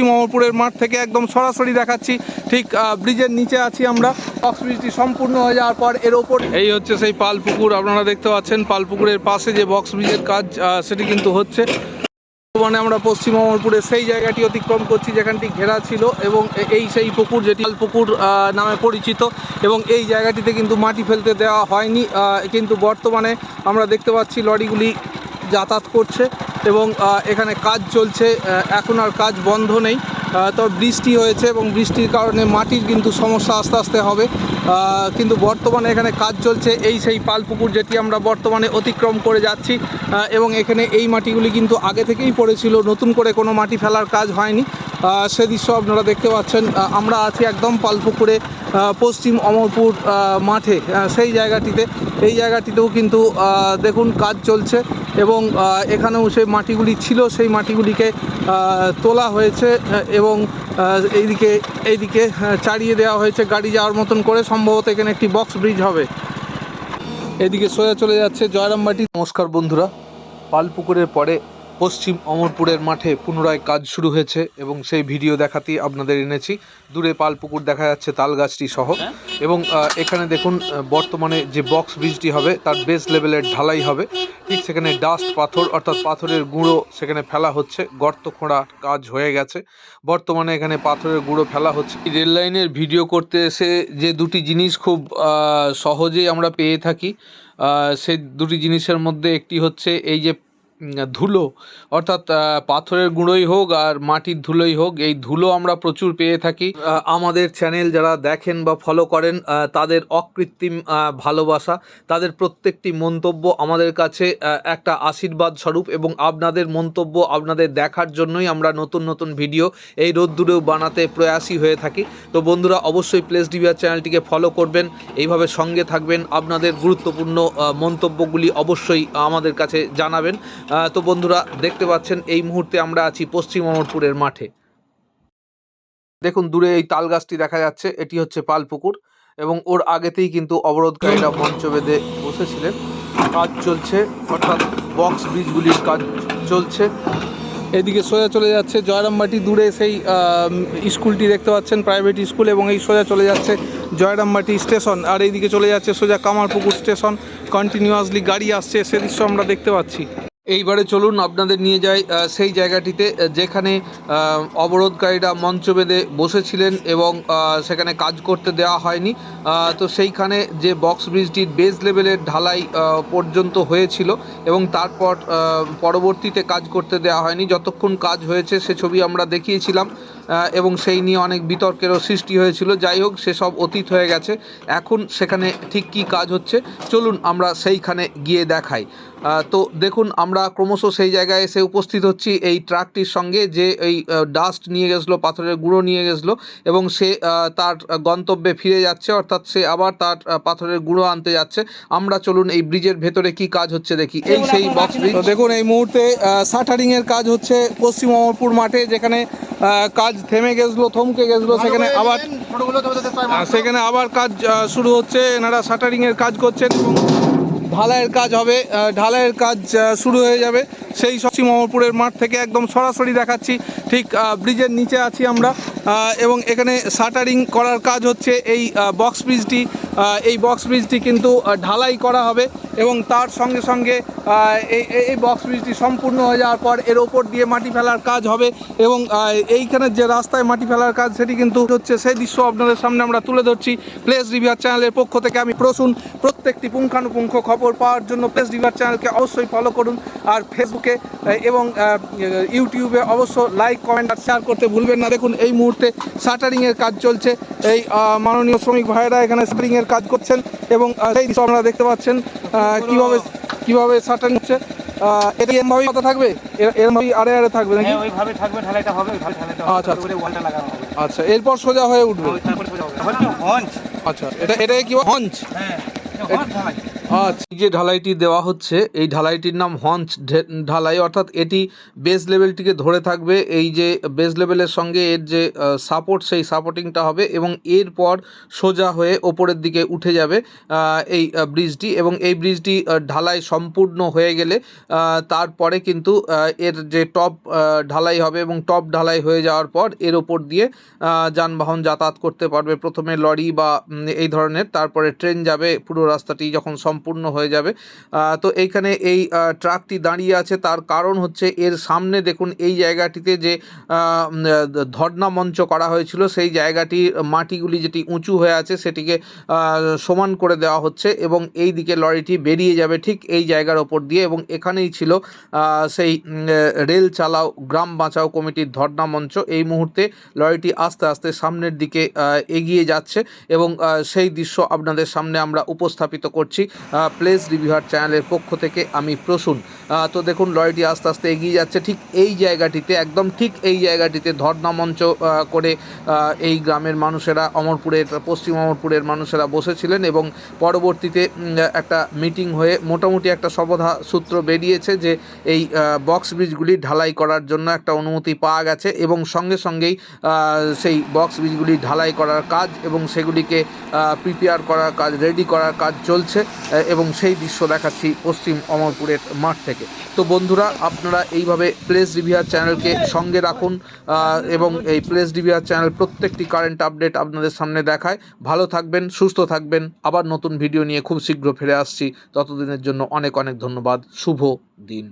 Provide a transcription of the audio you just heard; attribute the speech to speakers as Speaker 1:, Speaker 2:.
Speaker 1: পশ্চিম অমরপুরের মাঠ থেকে একদম সরাসরি দেখাচ্ছি। ঠিক ব্রিজের নিচে আছি আমরা। বক্স ব্রিজটি সম্পূর্ণ হয়ে যাওয়ার পর এর ওপর এই হচ্ছে সেই পাল পুকুর আপনারা দেখতে পাচ্ছেন পাল পুকুরের পাশে যে বক্স ব্রিজের কাজ সেটি কিন্তু হচ্ছে। বর্তমানে আমরা পশ্চিম অমরপুরের সেই জায়গাটি অতিক্রম করছি যেখানটি ঘেরা ছিল এবং এই সেই পুকুর যেটি পুকুর নামে পরিচিত এবং এই জায়গাটিতে কিন্তু মাটি ফেলতে দেওয়া হয়নি। কিন্তু বর্তমানে আমরা দেখতে পাচ্ছি লরিগুলি যাতায়াত করছে এবং এখানে কাজ চলছে। এখন আর কাজ বন্ধ নেই। তবে বৃষ্টি হয়েছে এবং বৃষ্টির কারণে মাটির কিন্তু সমস্যা আস্তে আস্তে হবে। কিন্তু বর্তমানে এখানে কাজ চলছে। এই সেই পালপুকুর যেটি আমরা বর্তমানে অতিক্রম করে যাচ্ছি এবং এখানে এই মাটিগুলি কিন্তু আগে থেকেই পড়েছিল। নতুন করে কোনো মাটি ফেলার কাজ হয়নি। সে দৃশ্য আপনারা দেখতে পাচ্ছেন। আমরা আছি একদম পালপুকুরে পশ্চিম অমরপুর মাঠে। সেই জায়গাটিতে। এই জায়গাটিতেও কিন্তু দেখুন কাজ চলছে এবং এখানেও সেই মাটিগুলি ছিল, সেই মাটিগুলিকে তোলা হয়েছে এবং এইদিকে এইদিকে চাড়িয়ে দেওয়া হয়েছে। গাড়ি যাওয়ার মতন করে সম্ভবত এখানে একটি বক্স ব্রিজ হবে। এদিকে সোজা চলে যাচ্ছে জয়রামবাটি। নমস্কার বন্ধুরা। পালপুকুরের পরে পশ্চিম অমরপুরের মাঠে পুনরায় কাজ শুরু হয়েছে এবং সেই ভিডিও দেখাতেই আপনাদের এনেছি। দূরে পালপুকুর দেখা যাচ্ছে তালগাছটি সহ। এবং এখানে দেখুন বর্তমানে যে বক্স ব্রিজটি হবে তার বেস লেভেলের ঢালাই হবে। ঠিক সেখানে ডাস্ট পাথর অর্থাৎ পাথরের গুঁড়ো সেখানে ফেলা হচ্ছে। গর্ত খোঁড়া কাজ হয়ে গেছে। বর্তমানে এখানে পাথরের গুঁড়ো ফেলা হচ্ছে। রেল লাইনের ভিডিও করতে এসে যে দুটি জিনিস খুব সহজেই আমরা পেয়ে থাকি সেই দুটি জিনিসের মধ্যে একটি হচ্ছে এই যে ধুলো, অর্থাৎ পাথরের গুঁড়োই হোক আর মাটির ধুলোই হোক, এই ধুলো আমরা প্রচুর পেয়ে থাকি। আমাদের চ্যানেল যারা দেখেন বা ফলো করেন তাদের অকৃত্রিম ভালোবাসা, তাদের প্রত্যেকটি মন্তব্য আমাদের কাছে একটা আশীর্বাদ স্বরূপ এবং আপনাদের মন্তব্য আপনাদের দেখার জন্যই আমরা নতুন নতুন ভিডিও এই রোদ্দুরেও বানাতে প্রয়াসী হয়ে থাকি। তো বন্ধুরা, অবশ্যই প্লেস ডিভিআর চ্যানেলটিকে ফলো করবেন, এইভাবে সঙ্গে থাকবেন। আপনাদের গুরুত্বপূর্ণ মন্তব্যগুলি অবশ্যই আমাদের কাছে জানাবেন। তো বন্ধুরা, দেখতে পাচ্ছেন, এই মুহূর্তে আমরা আছি পশ্চিম অমরপুরের মাঠে। দেখুন, দূরে এই তাল গাছটি দেখা যাচ্ছে, এটি হচ্ছে পালপুকুর, এবং ওর আগেতেই কিন্তু অবরোধকারীরা মঞ্চ বেঁধে বসেছিলেন। কাজ চলছে, অর্থাৎ বক্স ব্রিজগুলির কাজ চলছে। এদিকে সোজা চলে যাচ্ছে, জয়রামবাটি দূরে সেই স্কুলটি দেখতে পাচ্ছেন প্রাইভেট স্কুল এবং এই সোজা চলে যাচ্ছে জয়রামবাটি স্টেশন আর এইদিকে চলে যাচ্ছে সোজা কামারপুকুর স্টেশন কন্টিনিউয়াসলি গাড়ি আসছে সে দৃশ্য আমরা দেখতে পাচ্ছি। এইবারে চলুন আপনাদের নিয়ে যাই সেই জায়গাটিতে যেখানে অবরোধকারীরা মঞ্চ বেঁধে বসেছিলেন এবং সেখানে কাজ করতে দেওয়া হয়নি। তো সেইখানে যে বক্স ব্রিজটির বেস লেভেলের ঢালাই পর্যন্ত হয়েছিল এবং তারপর পরবর্তীতে কাজ করতে দেওয়া হয়নি। যতক্ষণ কাজ হয়েছে, সে ছবি আমরা দেখিয়েছিলাম এবং সেই নিয়ে অনেক বিতর্কেরও সৃষ্টি হয়েছিল। যাই হোক, সেসব অতীত হয়ে গেছে। এখন সেখানে ঠিক কী কাজ হচ্ছে, চলুন আমরা সেইখানে গিয়ে দেখাই। তো দেখুন আমরা ক্রমশ সেই জায়গায় এসে উপস্থিত হচ্ছি এই ট্রাকটির সঙ্গে যে এই ডাস্ট নিয়ে গেছিল পাথরের গুঁড়ো নিয়ে গেছিল এবং সে তার গন্তব্যে ফিরে যাচ্ছে অর্থাৎ সে আবার তার পাথরের গুঁড়ো আনতে যাচ্ছে। আমরা চলুন এই ব্রিজের ভেতরে কি কাজ হচ্ছে দেখি। এই সেই বক্স ব্রিজ দেখুন এই মুহূর্তে শাটারিং এর কাজ হচ্ছে পশ্চিম অমরপুর মাঠে যেখানে কাজ থেমে গেছিল থমকে গেছিল সেখানে আবার সেখানে আবার কাজ শুরু হচ্ছে। এনারা শাটারিং এর কাজ করছেন এবং ঢালাইয়ের কাজ হবে ঢালাইয়ের কাজ শুরু হয়ে যাবে। সেই সচি অমরপুরের মাঠ থেকে একদম সরাসরি দেখাচ্ছি। ঠিক ব্রিজের নিচে আছি আমরা এবং এখানে শাটারিং করার কাজ হচ্ছে। এই বক্স ব্রিজটি এই বক্স ব্রিজটি কিন্তু ঢালাই করা হবে এবং তার সঙ্গে সঙ্গে এই এই- বক্স ব্রিজটি সম্পূর্ণ হয়ে যাওয়ার পর এর ওপর দিয়ে মাটি ফেলার কাজ হবে এবং আহ, এইখানে যে রাস্তায় মাটি ফেলার কাজ সেটি কিন্তু হচ্ছে সেই দৃশ্য আপনাদের সামনে আমরা তুলে ধরছি। প্লেস রিভিয়ার চ্যানেলের পক্ষ থেকে আমি প্রসুন। প্রত্যেকটি পুঙ্খানুপুঙ্খ খবর পাওয়ার জন্য প্লেস রিভিয়ার চ্যানেলকে অবশ্যই ফলো করুন আর ফেসবুকে এবং ইউটিউবে অবশ্য লাইক কমেন্ট আর শেয়ার করতে ভুলবেন না। দেখুন এই মুহূর্তে শাটারিংয়ের কাজ চলছে। এই মাননীয় শ্রমিক ভাইয়েরা এখানে শাটারিংয়ের কাজ করছেন এবং সেই দৃশ্য আপনারা দেখতে পাচ্ছেন কীভাবে কীভাবে শাটারিং হচ্ছে এটা এরমভাবেই কথা থাকবে? এর- এরমভাবেই আড়ে আড়ে থাকবে নাকি?
Speaker 2: হ্যাঁ ওইভাবে থাকবে ঢালাইটা হবে ওইভাবে ঢালাইটা হবে
Speaker 1: আচ্ছা,
Speaker 2: তারপরে ওয়ালটা লাগানো হবে।
Speaker 1: আচ্ছা এরপর সোজা হয়ে উঠবে?
Speaker 2: ওই সোজা হবে। হঞ্চ?
Speaker 1: আচ্ছা এটা এটা কি হঞ্চ?
Speaker 2: হ্যাঁ হঞ্চ ঢালাই
Speaker 1: আচ্ছা যে ঢালাইটি দেওয়া হচ্ছে, এই ঢালাইটির নাম হঞ্চ ঢালাই, অর্থাৎ এটি বেস লেভেলটিকে ধরে থাকবে। এই যে বেস লেভেলের সঙ্গে এর যে সাপোর্ট সেই সাপোর্টিংটা হবে এবং এরপর সোজা হয়ে ওপরের দিকে উঠে যাবে এই ব্রিজটি এবং এই ব্রিজটি ঢালাই সম্পূর্ণ হয়ে গেলে তারপরে কিন্তু এর যে টপ ঢালাই হবে এবং টপ ঢালাই হয়ে যাওয়ার পর এর ওপর দিয়ে যানবাহন যাতায়াত করতে পারবে। প্রথমে লরি বা এই ধরনের, তারপরে ট্রেন যাবে। পুরো রাস্তাটি যখন সম্পূর্ণ হয়ে যাবে। তো এইখানে এই ট্রাকটি দাঁড়িয়ে আছে। তার কারণ হচ্ছে এর সামনে দেখুন এই জায়গাটিতে যে ধর্ণা মঞ্চ করা হয়েছিল, সেই জায়গাটি মাটিগুলি যেটি উঁচু হয়ে আছে সেটিকে সমান করে দেওয়া হচ্ছে এবং এই দিকে লরিটি বেরিয়ে যাবে ঠিক এই জায়গার ওপর দিয়ে এবং এখানেই ছিল সেই রেল চালাও, গ্রাম বাঁচাও কমিটির ধর্ণা মঞ্চ। এই মুহূর্তে লরিটি আস্তে আস্তে সামনের দিকে এগিয়ে যাচ্ছে এবং সেই দৃশ্য আপনাদের সামনে আমরা উপস্থাপিত করছি। প্লেস রিভিউয়ার চ্যানেলের পক্ষ থেকে আমি প্রসূন। তো দেখুন, লরিটি আস্তে আস্তে এগিয়ে যাচ্ছে ঠিক এই জায়গাটিতে, একদম ঠিক এই জায়গাটিতে ধর্ণা মঞ্চ করে এই গ্রামের মানুষেরা, অমরপুরের, পশ্চিম অমরপুরের মানুষেরা বসেছিলেন এবং পরবর্তীতে একটা মিটিং হয়ে মোটামুটি একটা সবধা সূত্র বেরিয়েছে যে এই বক্স ব্রিজগুলি ঢালাই করার জন্য একটা অনুমতি পাওয়া গেছে এবং সঙ্গে সঙ্গেই সেই বক্স ব্রিজগুলি ঢালাই করার কাজ এবং সেগুলিকে প্রিপেয়ার করার কাজ রেডি করার কাজ চলছে। এবং সেই দৃশ্য দেখাচ্ছি পশ্চিম অমরপুরের মাঠ থেকে। তো বন্ধুরা, আপনারা এইভাবে প্লেস রিভিয়ার চ্যানেলকে সঙ্গে রাখুন এবং এই প্লেস রিভিয়ার চ্যানেল প্রত্যেকটি কারেন্ট আপডেট আপনাদের সামনে দেখায়। ভালো থাকবেন, সুস্থ থাকবেন। আবার নতুন ভিডিও নিয়ে খুব শীঘ্র ফিরে আসছি। ততদিনের জন্য অনেক অনেক ধন্যবাদ। শুভ দিন।